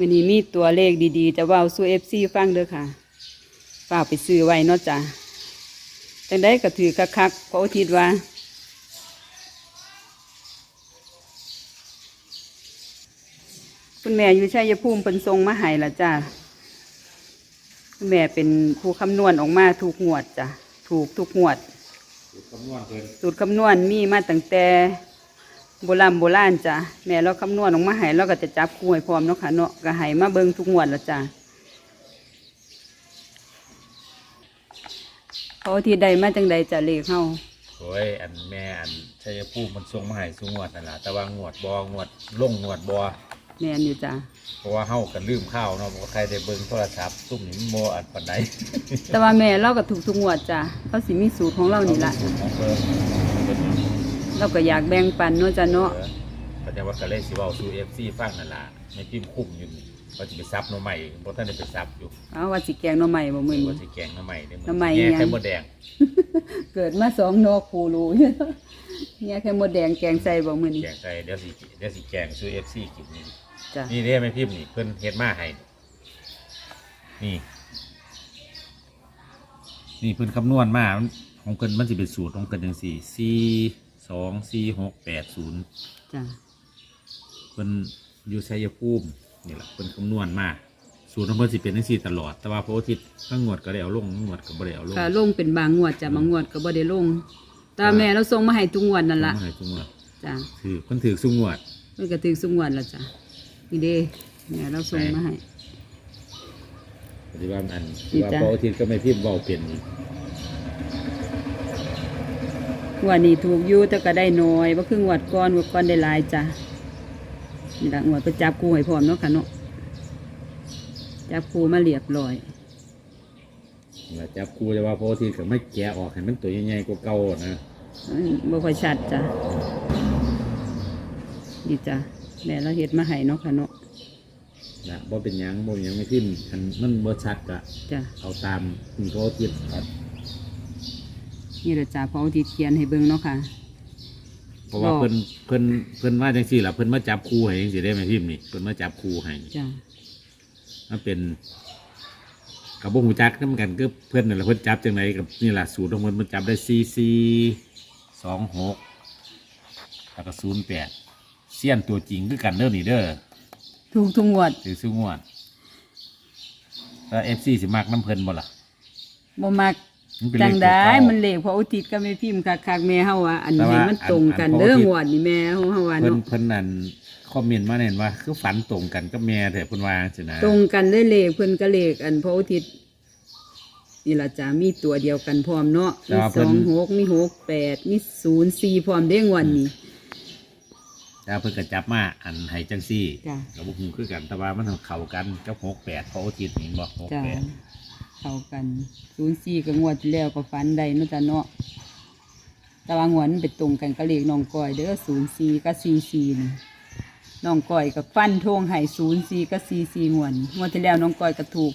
มื่อนี้มีตัวเลขดีๆ จะเว่าสู้เอฟซีฟังเด้อค่ะฝากไปซื้อไว้เนาะจ้ะจังได้ก็ถือคักๆเพราะอุทิศว่าคุณแม่อยู่ชัยภูมิเป็นทรงมาให้ละจ้าคุณแม่เป็นผู้คำนวณออกมาถูกงวดจ้ะถูกทุกงวดคำนวณเพิ่นสูตรคำนวณมีมาตั้งแต่ โบราณโบราณจ้ะแม่เราคำนวณออกมาให้เราก็จะจับคู่ให้พร้อมเนาะค่ะเนาะก็ให้มาเบิ่งทุกงวดละจ้ะเขาที่ใดมาจังใดจะเลขเฮาโอ้ยอันแม่อันชัยภูมิมันส่งมาให้สุงวดนั่นล่ะแต่ว่างวดบ่งวดลงงวดบ่แม่นอยู่จ้ะเพราะว่าเฮากันลืมข้าวเนาะบ่ใครได้เบิ่งโทรศัพท์ซุ่มนี่มันบ่อันปานใดแต่ว่าแม่เราก็ถูกทุกงวดจ้ะเขาสิมีสูตรของเรานี่ละ เอาสูตรของเพิ่น เพิ่นเราก็อยากแบ่งปันเนาะจ้ะเนาะเออก็จะว่าก็เลยสิเว้าสู่ FC ฟังนั่นล่ะในพิมพ์คุ้มอยู่นี่ว่าสิไปซับหน่อใหม่บ่ทันได้ไปซับอยู่เอาว่าสิแกงหน่อใหม่บ่มื้อว่านี้สิแกงหน่อใหม่เด้อหน่อไม้แง่ยัง ไข่มดแดงเกิดมาสองนอกคูรูเนี่ยแค่หมดแดงแกงใส่บ่มื้อนี้แกงใส่เดี๋ยวสิเดี๋ยวสิแกงสู่ FC กินนี่จ้ะนี่เด้แม่พิมพ์นี่เพิ่นเฮ็ดมาให้นี่ นี่เพิ่นคำนวณมาของเพิ่นมันสิเป็นสูตรของเพิ่นจังซี่สี่ สองสี่หกแปดศูนย์จ้ะเพิ่นอยู่ชัยภูมินี่แหละเพิ่นคำนวณมาสูตรของเพิ่นสิเป็นจังซี่ตลอด แต่ว่าพระอาทิตย์ทั้งงวดก็ได้เอาลงงวดก็บ่ได้เอาลงค่ะลงเป็นบางงวดจ้ะบางงวดก็บ่ได้ลงแต่แม่เราส่งมาให้ทุกงวดนั่นล่ะเพิ่มาให้ทุกงวดจ้ะถือเพิ่นถือสุงวดมันก็ถึงสุงวดแล้วจ้ะนี่เด้แม่เราส่งมาให้ปฏิบัติอันนี่ว่าจ้ะพระอาทิตย์ก็ไม่พิมพ์เว้าเป็น งวดนี้ถูกอยู่แต่ก็ได้น้อยบ่คืองวดก่อนงวดก่อนได้หลายจ้ะนี่ล่ะงวดไปจับคู่ให้พร้อมเนาะค่ะเนาะจับคู่มาเรียบร้อยว่าจับกูจะว่าพระอาทิตย์ก็ไม่แกะออกให้มันตัวใหญ่ๆกว่าเก่านะอืมบ่ค่อยชัดจ้ะนี่จ้ะแม่เราเฮ็ดมาให้เนาะค่ะเนาะนะบ่เป็นหยังบ่เป็นหยังไม่พิมพ์อันมันบ่ชัดก็จ้ะเอาตามคุณพระอาทิตย์ครับ นี่แหละจ้ะพระอาทิตย์เขียนให้เบิ่งเนาะค่ะ เพราะว่าบอกเพิ่นเพิ่นเพิ่นว่าจังซี่ล่ะเพิ่นมาจับคู่ให้จังซี่ได้ไหมพิมพ์นี่เพิ่นมาจับคู่ให้จ้ะมันเป็นกับบ่ฮู้จักนำกันก็เพิ่นนั่นแหละเพิ่นจับจังไดกับนี่ล่ะสูตรของเพิ่นมันจับได้44 26แล้วก็08เสี้ยนตัวจริงคือกันเด้อนี่เด้อถูกทุกงวดถือสู้งวดแล้ว FC สิมักน้ำเพิ่นบ่ล่ะบ่มัก มันเป็นจังเลขได้ตัวเก่ามันเลขพระอุทิศก็ไม่พิมพ์คักๆแม่เฮาว่าอันแต่นี้ว่ามันตรงกันอันเด้อพระอุทิศ งวดนี่แม่เฮาเฮาว่าเพิ่นเนาะเพิ่นนั่นคอมเมนต์มาเห็นว่า คือฝันตรงกันกับแม่แต่เพิ่นว่าสินะตรงกันเลยเลขเพิ่นก็เลขอันพระอุทิศนี่ล่ะจ้ะมีตัวเดียวกันพร้อมเนาะมีสองหกมีหกแปดมีศูนย์สี่พร้อมเด้งวันนี้ แต่เพิ่นก็จับมาอันให้จังซี่จ้ะกับบุคือกันแต่ว่ามันเข้ากันกับ68เพราะอาทิตย์นี่บ่จ้ะ68 เข้ากันศูนย์สี่ก็งวดที่แล้วก็ฝันได้เนาะจ้ะเนาะแต่ว่างวดมันไปตรงกันก็เลขน้องก้อยเด้อศูนย์สี่กับสี่สี่นี่น้องก้อยกับฟันทงไห้ศูนย์สี่กับสี่สี่งวนงวดที่แล้วน้องก้อยก็ถูก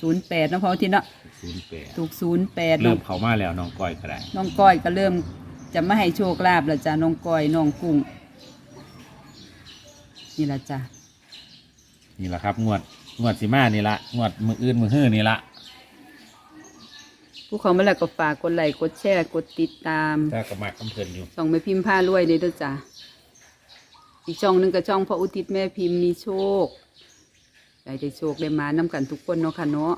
ศูนย์แปดนาะเพราะที่เนาะ08ถูกศูนย์แปดเริ่มเข้ามาแล้วน้องก้อยก็ได้น้องก้อยก็เริ่มจะมาให้โชคลาภแล้วจ้ะน้องก้อยน้องกุ้งนี่ละจ้ะนี่ล่ะครับงวดงวดสิมานี่ละงวดมื้ออื่นมื้อฮื้อนี่ละ ผู้เขามาแล้วก็ฝากกดไลค์กดแชร์กดติดตามถ้าก็มักกำเพิ่นอยู่ช่องแม่พิมพ์ผ้ารวยเลยด้วยจ้ะอีกช่องหนึ่งก็ช่องพระอุทิศแม่พิมพ์มีโชคได้ได้โชคได้มาน้กันทุกคนเนาะค่ะเนาะ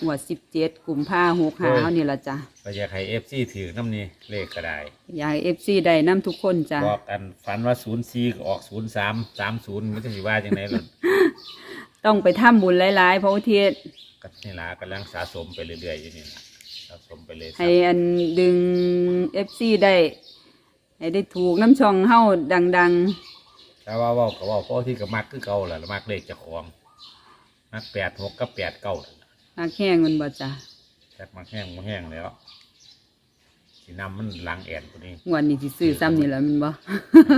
หัวสิบเจ็ดกลุ่มผ้าหกหาเอานี่ละจ้ะก็อยากให้ FC ถือน้ำนี่เลขก็ได้อยากเอฟซีได้น้ำทุกคนจ้ะบอกกันฝันว่า04ก็ออก03 30มันจะสิว่าจังไดล่ะ ต้องไปทำบุญหลายๆเพราะว่าเทียก็นี่ล่ะกำลังสะสมไปเรื่อยๆอยู่นี่ล่ะ สะสมไปเลยให้อันดึงเอฟซีได้ ให้ได้ถูกน้ำช่องเฮ้าดังถ้าว่าเว่าก็เว่าเพราะที่ก็มักคือเก่าแหละมักเลขเจะของมักแปดหกกับแปดเก้าๆหักแห้งมันบ่จ้ะจากมักแห้งมัแห้งแล้ว สีน้ำมันหลังแอนตัวนี้งวันนี้สิซื้อซ้ำนี่แหละมันบ่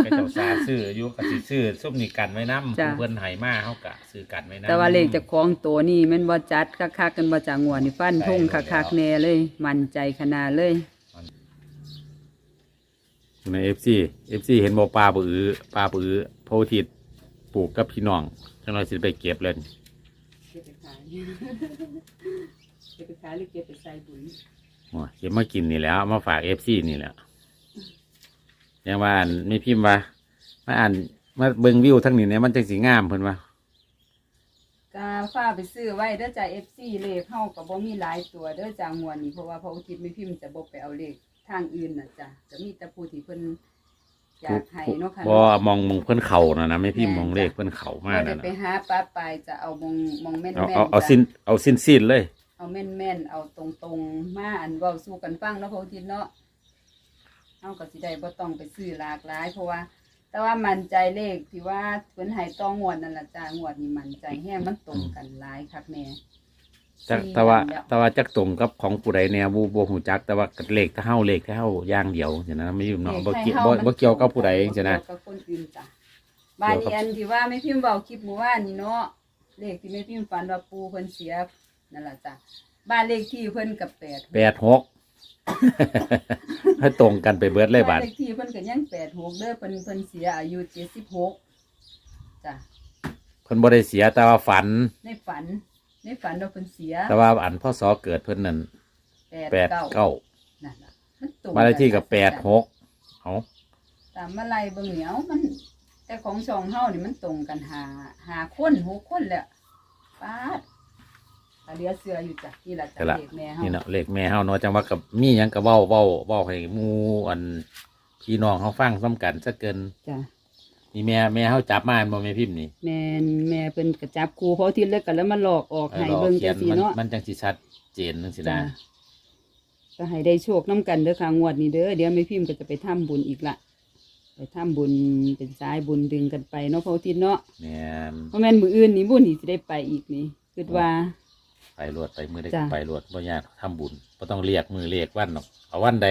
ก็เจ้าซาซื้ออยู่กับสิซื้อส้มนี่กันไว้น้ำจ้ะ เพื่อนไห้มาเขากะซื้อกันไว้น้ำแต่ว่าเลขเจากของตัวนี่แมันบ่จัดคักๆกันบ่จากงวดนี่ฟันทงคักๆแน่เลย มั่นใจขนาดเลย ในเอฟซีเอฟซีเห็นบอกปลาปื้อปลาปื้อโพธิตปลูกกับพี่น้องจังไรสิไปเก็บเลยเก็บไปขาย เก็บไปขายหรือเก็บไปใส่บุญ โอ้ยเก็บมากินนี่แหล้วเอามาฝากเอฟซีนี่แหละยังว่าอันไม่พิมพ์ว่ามาอ่านมาเบิ่งวิวทั้งนี้เนี่ยมันจังสีงามเพิ่นว่า กาฟ้าไปซื้อไว้เด้อจ้า FC เลขเข้ากับบ่มีหลายตัวเด้อจ้างวดนี้เพราะว่าพระอุทิศไม่พิมพ์จะบ่ไปเอาเลขทางอื่นน่ะจ้ะจะมีแต่ผู้ที่เพิ่นอยากให้เนาะค่ะบ่มองมองเพิ่นเข่านะนะไม่พิมพ์มองเลขเพิ่นเข่าบ่มากได้นะไปนะหาป้าไปจะเอามองมองแม่นเอาแม่นเอาเอาสิ้นเอาสิ้นสิ้นเลย เอาแม่นแม่นเอาตรงตรงๆมาอันเว้าสู่กันฟังเนาะพระอุทิศเนาะเฮาก็สิได้บ่ต้องไปซื้อหลากหลาย เพราะว่า แต่ว่ามั่นใจเลขที่ว่าเพิ่นให้ต้องงวดนั่นล่ะจ้างวดนี้มั่นใจแฮงมันตรงกันหลายคักแม่จักสี่แต่ว่าวันแล้วแต่ว่าจักตรงกับของผู้ใดเนี่ยบ่บ่ฮู้จัก แต่ว่าเลขถ้าเฮาเลขถ้าเฮาอย่างเดียวจังนั้นไม่พิมพ์เนาะบ่เกี่ยวบ่บ่เกี่ยวกับผู้ใดจังซี่นะบ่เกี่ยวกับคนอื่นจ้ะบ้านนี้อันที่ว่าไม่พิมพ์เบาคลิปเมื่อวานนี่เนาะเลขที่ไม่พิมพ์ฝันว่าปูเพิ่นเสีย นั่นล่ะจ้ะบ้านเลขที่เพิ่นกับแปดแปดหกให้ตรงกันไปเบิดเลยบาบ้าดนเลขที่เพิ่นก็ยังแปดหกเด้อเพิ่นเพิ่นเสียอายุเจ็ดสิบหกจ้ะเพิ่นบ่ได้เสียแต่ว่าฝัน ในฝัน ในฝันว่าเพิ่นเสีย แต่ว่าอันพ่อสอเกิดเพิ่นนั่นแปดแปดเก้าเก้านั่นล่ะมันตรงมานเลขที่กับแปดหกเอาตามมาไล่เบิ่งเหนียวมัน แต่ของช่องเฮานี่มันตรงกันหาหาคนหกคนแหละป้าดตา เหลือเสืออยู่จ้ะนี่ล่ะจ้ะแต่ละเลขแม่เฮานี่เนาะเลขแม่เฮาเนาะจังว่ากับมีหยังก็เว้าเว้าเว้าให้หมู่อันพี่น้องเฮาฟังซ้ำกันซะเกินจ้ะนี่แม่แม่เฮาจับมาอันบ่แม่พิมพ์นี่แม่นแม่เป็นกระจับครูเพราะที่เลิกกันแล้วมาหลอกออกเออให้เราเบิ่งเขีจัยงนซี่มันเนาะมันจังสิชัดเจนจังซี่จ้ะนะก็ให้ได้โชคน้ำกันเด้อค่ะงวดนี้เด้อเดี๋ยวแม่พิมพ์ก็จะไปทำบุญอีกละไปทำบุญเป็นสายบุญดึงกันไปเนาะเพราะที่เนาะแม่น เพราะแม่นมืออื่นนี่บุญนี่สิได้ไปอีกนี่คิดว่าไป รวดไปมื้อใดจ้ะก็ไปรวดบ่ยากทำบุญบ่ต้องเรียกมือเรียกวันหรอกเอาวันใด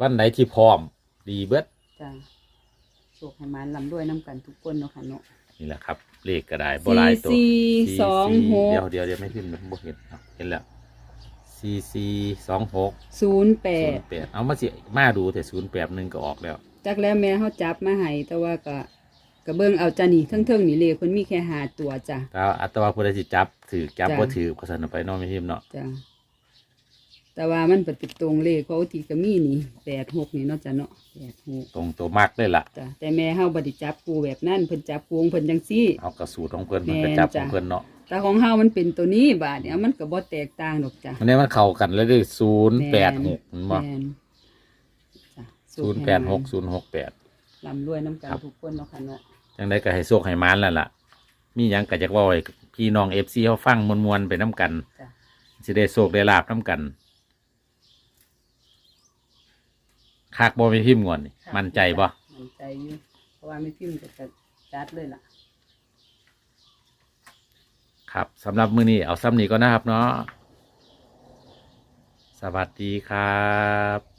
วันใดที่พร้อมดีเบิดจ้ะโชคให้หมานลำด้วยน้ำกันทุกคนเนาะค่ะเนาะ นี่แหละครับเลขก็ได้บ่หลายตัวสี่สองหก เดี๋ยวเดี๋ยวเดี๋ยวไม่พิมพ์บ่เห็นเอาเห็นแล้วสี่สี่สองหกศูนย์แปศูดนย์แปดเอามาสิมาดูแต่ศูนย์แปดหนึ่งก็ออกแล้ว จักแล้วแม่เขาจับมาให้แต่ว่าก็ ก็เบิ่งเอาจ้ะนี่เทิงๆนี่เลยคนมีแค่หาตัวจ้ะ แต่ว่าอัตว่าผู้ใดสิจับถือจับจ้ะ บ่ถือก็สั่นไปเน้องไม่พิมพ์เนาะจ้ะแต่ว่ามันปฏิตรงเลขเขาที่ก็มีนี่แปดหกนี่เนาะจ้ะเนาะแปดหกตรงตัวมักได้ละจ้ะแต่แม่เฮาบ่ได้จับกูแบบนั้นเพิ่นจับกูของเพิ่นจังซี่ เอากระสูตรของเพิ่นแม่มันนก็จับขจ้ะองเพิ่นเนาะแต่ของเฮามันเป็นตัวนี้บาดเนี่ยมันก็บ่แตกต่างดอกจ้ะอันนี้มันเข้ากันเลยเด้ศูนย์แปดหกมันบ่แม่นจ้ะศูนย์แปดหกศูนย์หกแปด ลำรวยน้ำกันครับ ทุกคนเนาะค่ะเนาะ จังไดก็ให้โชคให้มานแล้วล่ะ มีหยังก็จักเว่าให้พี่น้อง FC เฮาฟังมวนๆไปน้กันจ้ะ สิได้โชคได้ลาบน้กันคักบ่มีพิมพ์งวนนี่มั่นใจบ่มั่นใจอยู่เพราะว่าไม่พิมพ์ก็จะจัดเลยล่ะ ครับสำหรับมื้อนี้เอาซ้ำนี้ก็นะครับเนาะสวัสดีครับ